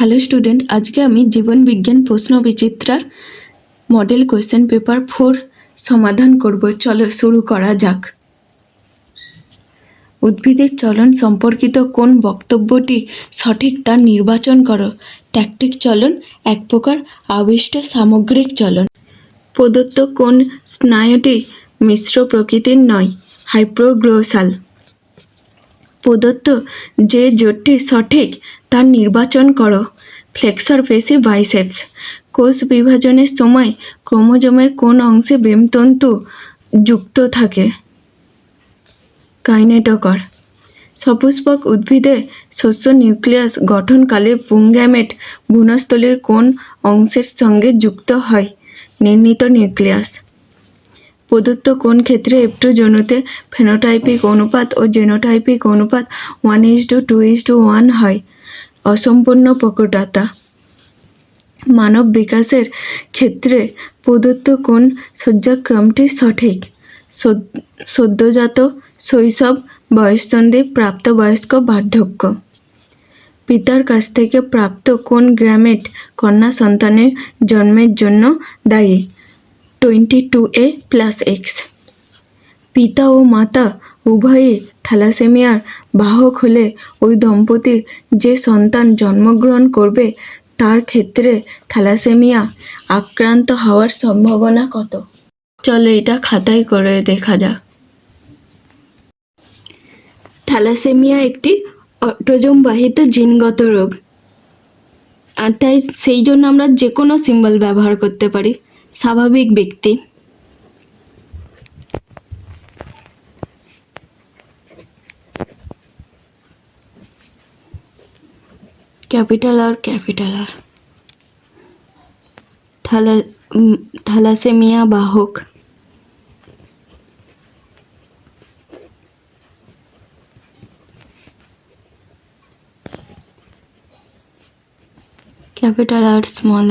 Hello student আজকে আমি জীবন বিজ্ঞান প্রশ্ন বিচিত্রার মডেল কোয়েশ্চেন পেপার ফোর সমাধান করব। চলো শুরু করা যাক। উদ্ভিদের চলন সম্পর্কিত কোন বক্তব্যটি সঠিক তা নির্বাচন করো। ট্যাকটিক চলন, এক প্রকার আবিষ্ট সামগ্রিক চলন। প্রদত্ত কোন স্নায়ুটি মিশ্র প্রকৃতির নয় হাইপ্রোগ্লোসাল প্রদত্ত যে জোটটি সঠিক, তার নির্বাচন করো। ফ্লেক্সর পেশি বাইসেপস। কোষ বিভাজনের সময় ক্রোমোজোমের কোন অংশে বেমতন্তু যুক্ত থাকে? কাইনেটোকর। সপুষ্পক উদ্ভিদে শস্য নিউক্লিয়াস গঠনকালে পুংগ্যামেট ভ্রূণস্থলীর কোন অংশের সঙ্গে যুক্ত হয়? নির্ণীত নিউক্লিয়াস। প্রদত্ত কোন ক্ষেত্রে এপ্টোজনুতে ফেনোটাইপিক অনুপাত ও জেনোটাইপিক অনুপাত one is two two is two one হয়? অসম্পূর্ণ প্রকটতা। মানব বিকাশের ক্ষেত্রে প্রদত্ত কোন শয্যাক্রমটি সঠিক? সদ- সদ্যজাত শৈশব, বয়ঃসন্ধি, প্রাপ্তবয়স্ক, বার্ধক্য। পিতার কাছ থেকে প্রাপ্ত কোন গ্রামেট কন্যা সন্তানের জন্মের জন্য দায়ী? Twenty two A plus X. পিতা ও মাতা উভয়ই থ্যালাসেমিয়ার বাহক হলে ওই দম্পতির যে সন্তান জন্মগ্রহণ করবে, তার ক্ষেত্রে থ্যালাসেমিয়া আক্রান্ত হওয়ার সম্ভাবনা কত? চলো এটা খাতায় করে দেখা যাক। থ্যালাসেমিয়া একটি অটোজমবাহিত জিনগত রোগ। আর তাই সেই জন্য আমরা যে কোনো সিম্বল ব্যবহার করতে পারি। স্বাভাবিক ব্যক্তি। Capital R capital R. Thala um, thalassemia বাহক। ক্যাপিটাল আর স্মল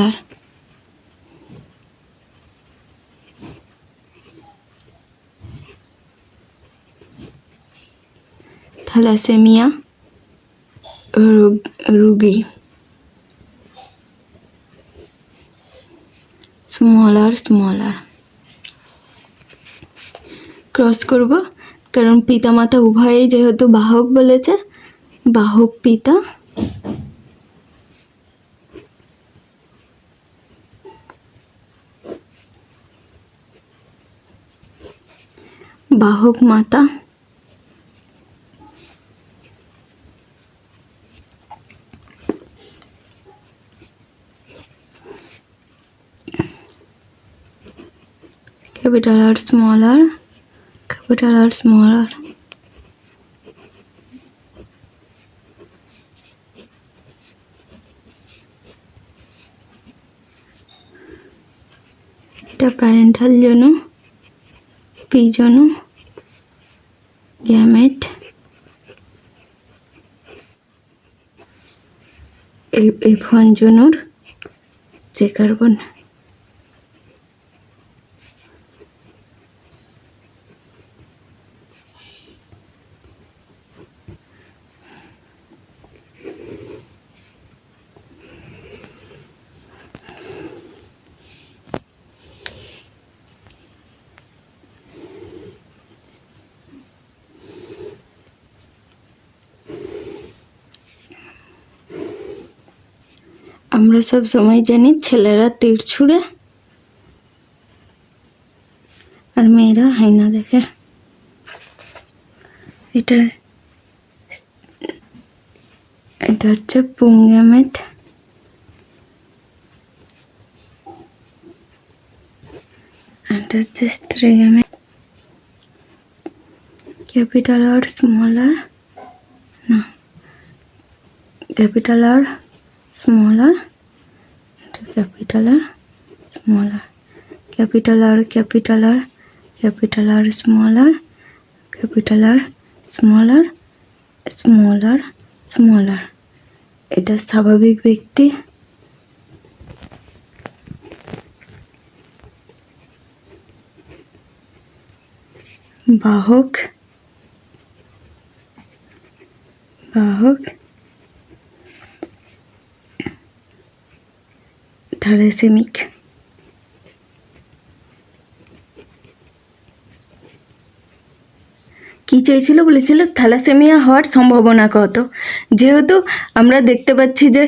থ্যালাসেমিয়া রোগ- স্মলার স্মলার। ক্রস করব, কারণ পিতামাতা উভয়েই যেহেতু বাহক বলেছে, বাহক পিতা। বাহক মাতা। capital R smaller, capital R smaller. এটা প্যারেন্টাল জন্য পি জন্য গ্যামেট এই ফোন জন্য যে কার্বন আমরা সব সময় জানি ছেলেরা তীর ছুঁড়ে আর মেয়েরা হাইনা দেখে। এটা এটা হচ্ছে পুঙ্গামেট এটা হচ্ছে স্ত্রীগামেট ক্যাপিটাল আর স্মল আর না। Capital R R small R capital R capital R capital R small R capital R small small R small এটা স্বাভাবিক ব্যক্তি। বাহক বাহক থ্যালাসেমিক কি চেয়েছিল বলেছিল, থ্যালাসেমিয়া হওয়ার সম্ভাবনা কত? যেহেতু আমরা দেখতে পাচ্ছি যে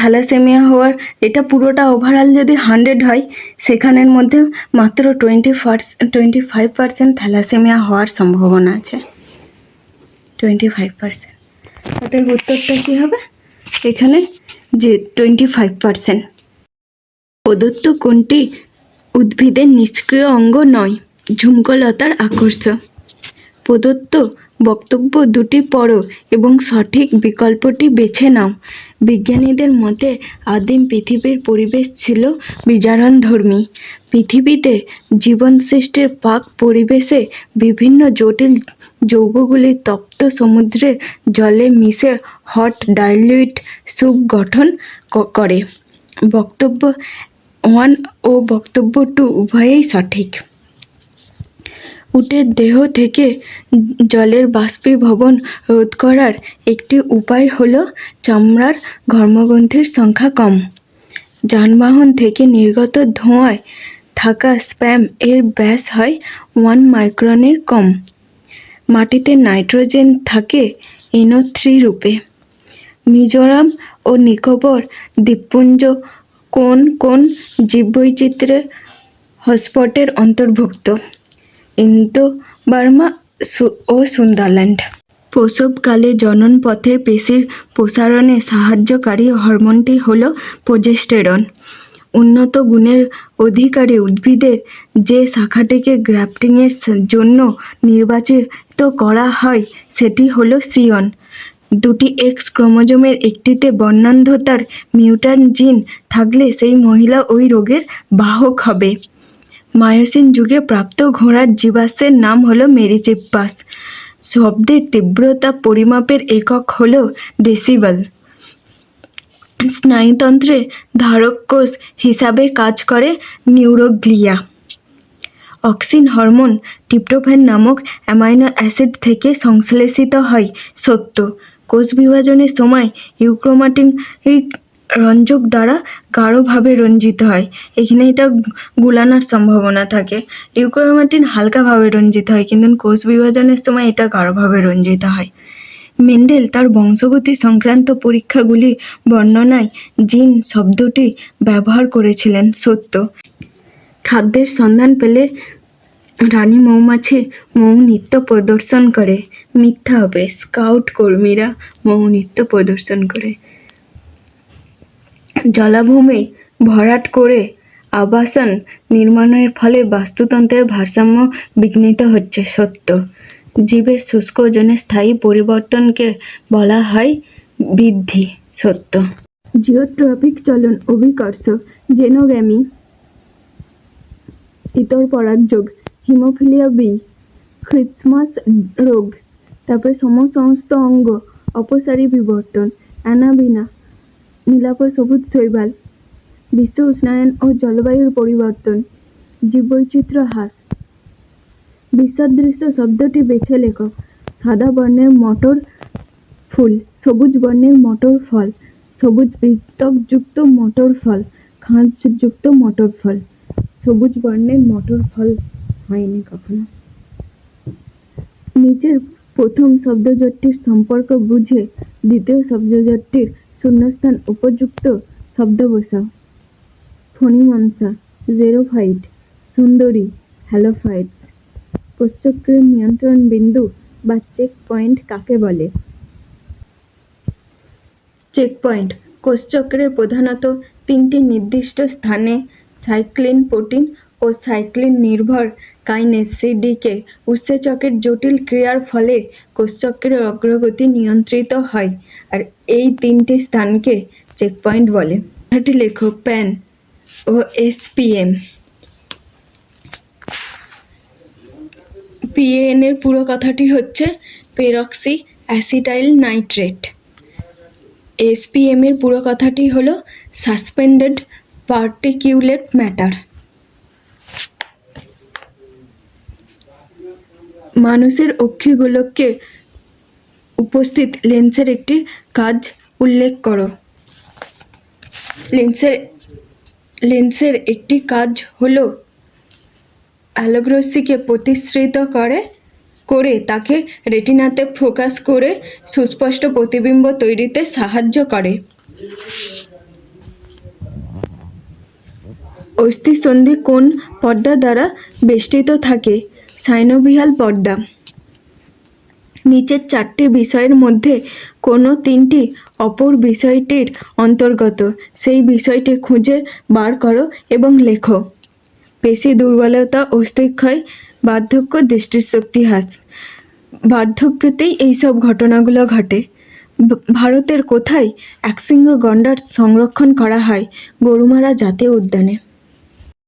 থ্যালাসেমিয়া হওয়ার এটা পুরোটা ওভারঅল যদি হান্ড্রেড হয়, সেখানের মধ্যে মাত্র twenty first twenty five percent thalassemia হওয়ার সম্ভাবনা আছে। টোয়েন্টি ফাইভ পার্সেন্ট অতএব উত্তরটা কী হবে? এখানে যে টোয়েন্টি ফাইভ পার্সেন্ট প্রদত্ত কোনটি উদ্ভিদের নিষ্ক্রিয় অঙ্গ নয়? ঝুমকলতার আকর্ষ। প্রদত্ত বক্তব্য দুটি পড়ো এবং সঠিক বিকল্পটি বেছে নাও। বিজ্ঞানীদের মতে, আদিম পৃথিবীর পরিবেশ ছিল বিজারণধর্মী। পৃথিবীতে জীবন সৃষ্টির পাক পরিবেশে বিভিন্ন জটিল যৌগগুলি তপ্ত সমুদ্রের জলে মিশে হট ডাইলিউট স্যুপ গঠন করে। বক্তব্য ওয়ান ও বক্তব্য টু উভয়েই সঠিক। উটের দেহ থেকে জলের বাষ্পীভবন রোধ করার একটি উপায় হল চামড়ার ঘর্মগ্রন্থির সংখ্যা কম। যানবাহন থেকে নির্গত ধোঁয়ায় থাকা স্প্যাম এর ব্যাস হয় ওয়ান মাইক্রনের কম। মাটিতে নাইট্রোজেন থাকে এনও থ্রি রূপে। মিজোরাম ও নিকোবর দ্বীপপুঞ্জ কোন কোন জীববৈচিত্র্যের হটস্পটের অন্তর্ভুক্ত? ইন্দো, বার্মা ও সুন্দরল্যান্ড। প্রসবকালে জনন পথের পেশির প্রসারণে সাহায্যকারী হরমোনটি হল প্রোজেস্টেরন। উন্নত গুণের অধিকারী উদ্ভিদের যে শাখাটিকে গ্রাফটিংয়ের জন্য নির্বাচিত করা হয়, সেটি হলো সিয়ন। দুটি এক্স ক্রোমোজোমের একটিতে বর্ণান্ধতার মিউট্যান্ট জিন থাকলে সেই মহিলা ওই রোগের বাহক হবে। মায়োসিন যুগে প্রাপ্ত ঘোড়ার জীবাশ্মের নাম হলো মেরিচিপ্পাস। শব্দের তীব্রতা পরিমাপের একক হলো ডেসিবেল। স্নায়ুতন্ত্রে ধারক কোষ হিসাবে কাজ করে নিউরোগ্লিয়া। অক্সিন হরমোন ট্রিপ্টোফ্যান নামক অ্যামাইনো অ্যাসিড থেকে সংশ্লেষিত হয়, সত্য। কোষ বিভাজনের সময় ইউক্রোমাটিন রঞ্জক দ্বারা গাঢ়ভাবে রঞ্জিত হয়। এখানে এটা গুলানোর সম্ভাবনা থাকে। ইউক্রোমাটিন হালকাভাবে রঞ্জিত হয়, কিন্তু কোষ বিভাজনের সময় এটা গাঢ়ভাবে রঞ্জিত হয়। মেন্ডেল তার বংশগতি সংক্রান্ত পরীক্ষাগুলি বর্ণনায় জিন শব্দটি ব্যবহার করেছিলেন, সত্য। খাদ্যের সন্ধান পেলে রানী মৌমাছি মৌ নৃত্য প্রদর্শন করে। মিথ্যা হবে স্কাউট কর্মীরা মৌ নৃত্য প্রদর্শন করে। জলাভূমি ভরাট করে আবাসন নির্মাণের ফলে বাস্তুতন্ত্রের ভারসাম্য বিঘ্নিত হচ্ছে, সত্য। জীবের শুষ্ক ওজনে স্থায়ী পরিবর্তনকে বলা হয় বৃদ্ধি, সত্য। জিওট্রপিক চলন অভিকর্ষ জেনোগ্যামি ইতর পরাগযোগ হিমোফিলিয়া বি, খ্রিসমাস রোগ। তারপরে সমসমস্ত অঙ্গ, অপসারী বিবর্তন, অ্যানাবিনা নীলাপ সবুজ শৈবাল, বিশ্ব উষ্ণায়ন ও জলবায়ুর পরিবর্তন, জীববৈচিত্র্য হ্রাস। বিসদৃশ্য শব্দটি বেছে লেখো। সাদা বর্ণের মটর ফুল, সবুজ বর্ণের মটর ফল, সবুজ বীজতকযুক্ত মটর ফল খাঁজযুক্ত মটর ফল। সবুজ বর্ণের মটর ফল হয়নি কখনো। নিচের প্রথম শব্দজোটটির সম্পর্ক বুঝে দ্বিতীয় শব্দজোটটির শূন্যস্থান উপযুক্ত শব্দ বসাও ফণিমনসা, জেরোফাইট, সুন্দরী হ্যালো হ্যালোফাইটস। কোষচক্রের নিয়ন্ত্রণ বিন্দু বা চেক পয়েন্ট কাকে বলে? চেক পয়েন্ট কোষচক্রের প্রধানত তিনটি নির্দিষ্ট স্থানে সাইক্লিন প্রোটিন ও সাইক্লিন নির্ভর কাইনেজ সিডিকে উৎসেচকের জটিল ক্রিয়ার ফলে কোষচক্রের অগ্রগতি নিয়ন্ত্রিত হয়। আর এই তিনটি স্থানকে চেক পয়েন্ট বলে। কথাটি লেখো প্যান ও এসপিএম। পিএন এর পুরো কথাটি হচ্ছে পেরক্সি অ্যাসিটাইল নাইট্রেট। এসপিএম এর পুরো কথাটি হলো সাসপেন্ডেড পার্টিকিউলেট ম্যাটার। মানুষের অক্ষিগোলককে উপস্থিত লেন্সের একটি কাজ উল্লেখ করো। লেন্সের লেন্সের একটি কাজ হলো আলোকরশ্মিকে প্রতিশ্রিত করে করে তাকে রেটিনাতে ফোকাস করে সুস্পষ্ট প্রতিবিম্ব তৈরিতে সাহায্য করে। অস্থিসন্ধি কোন পর্দা দ্বারা বেষ্টিত থাকে? সাইনোভিয়াল পর্দা। নিচের চারটি বিষয়ের মধ্যে কোনো তিনটি অপর বিষয়টির অন্তর্গত? সেই বিষয়টি খুঁজে বার করো এবং লেখো। পেশি দুর্বলতা, অস্থিক্ষয়, বার্ধক্য, দৃষ্টিশক্তি হ্রাস। বার্ধক্যতেই এইসব ঘটনাগুলো ঘটে। ভারতের কোথায় একশৃঙ্গ গন্ডার সংরক্ষণ করা হয়? গরুমারা জাতীয় উদ্যানে।